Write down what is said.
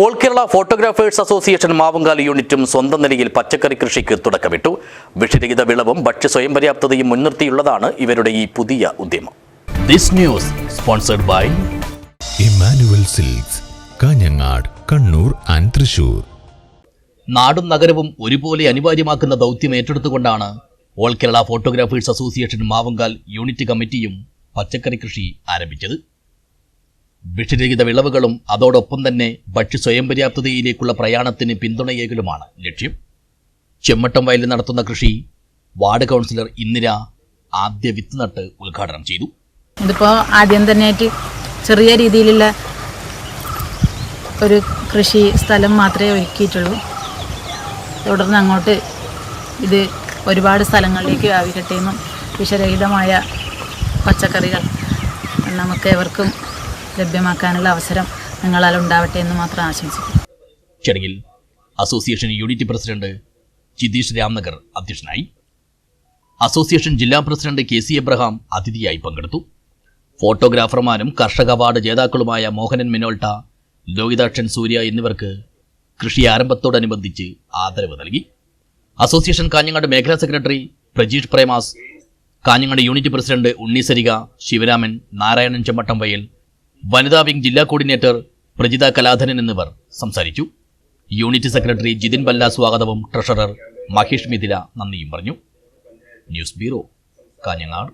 All Kerala photographers association Mavungal യൂണിറ്റും സ്വന്തം നിലയിൽ പച്ചക്കറി കൃഷിക്ക് തുടക്കമിട്ടു. വിഷരഹിത വിളവും ഭക്ഷ്യ സ്വയം പര്യാപ്തതയും മുൻനിർത്തിയുള്ളതാണ് ഇവരുടെ ഈ പുതിയ ഉദ്യമം. This news sponsored by Emmanuel Silks Kanhangad Kannur and Thrissur നാടും നഗരവും ഒരുപോലെ അനിവാര്യമാക്കുന്ന ദൗത്യം ഏറ്റെടുത്തുകൊണ്ടാണ് all Kerala photographers association Mavungal unit കമ്മിറ്റിയും പച്ചക്കറി കൃഷി ആരംഭിച്ചത്. വിഷരഹിത വിളവുകളും അതോടൊപ്പം തന്നെ ഭക്ഷ്യ സ്വയം പര്യാപ്തതയിലേക്കുള്ള പ്രയാണത്തിന് പിന്തുണയേകലുമാണ് ലക്ഷ്യം. ചെമ്മട്ടം വയലിൽ നടത്തുന്ന കൃഷി വാർഡ് കൗൺസിലർ ഇന്ദിര ആദ്യ വിത്ത് നട്ട് ഉദ്ഘാടനം ചെയ്തു. ഇതിപ്പോൾ ആദ്യം തന്നെയായിട്ട് ചെറിയ രീതിയിലുള്ള ഒരു കൃഷി സ്ഥലം മാത്രമേ ഒരുക്കിയിട്ടുള്ളൂ. തുടർന്ന് അങ്ങോട്ട് ഇത് ഒരുപാട് സ്ഥലങ്ങളിലേക്ക് വ്യാപിക്കട്ടെ എന്നും വിഷരഹിതമായ പച്ചക്കറികൾ നമുക്ക് എവർക്കും ലഭ്യമാക്കാനുള്ള അവസരം നിങ്ങളാൽ ഉണ്ടാവട്ടെ എന്ന് മാത്രം ആശംസിക്കുന്നു. ചടങ്ങിൽ association unit president Jithesh Ramnagar അധ്യക്ഷനായി. അസോസിയേഷൻ ജില്ലാ പ്രസിഡന്റ് കെ സി എബ്രഹാം അതിഥിയായി പങ്കെടുത്തു. ഫോട്ടോഗ്രാഫർമാരും കർഷക അവാർഡ് ജേതാക്കളുമായ മോഹനൻ മിനോൾട്ട ലോഹിതാക്ഷൻ സൂര്യ എന്നിവർക്ക് കൃഷി ആരംഭത്തോടനുബന്ധിച്ച് ആദരവ് നൽകി. അസോസിയേഷൻ കാഞ്ഞങ്ങാട് മേഖലാ secretary Prajeesh Premas Kanhangad unit president Unnisarika Sivaraman Narayanan Chemmattam Vayal വനിതാ വിംഗ് ജില്ലാ കോർഡിനേറ്റർ പ്രജിത കലാധനൻ എന്നിവർ സംസാരിച്ചു. യൂണിറ്റ് സെക്രട്ടറി ജിതിൻ ബല്ല സ്വാഗതവും ട്രഷറർ മഹേഷ് മിഥില നന്ദിയും പറഞ്ഞു. News bureau Kanhangad.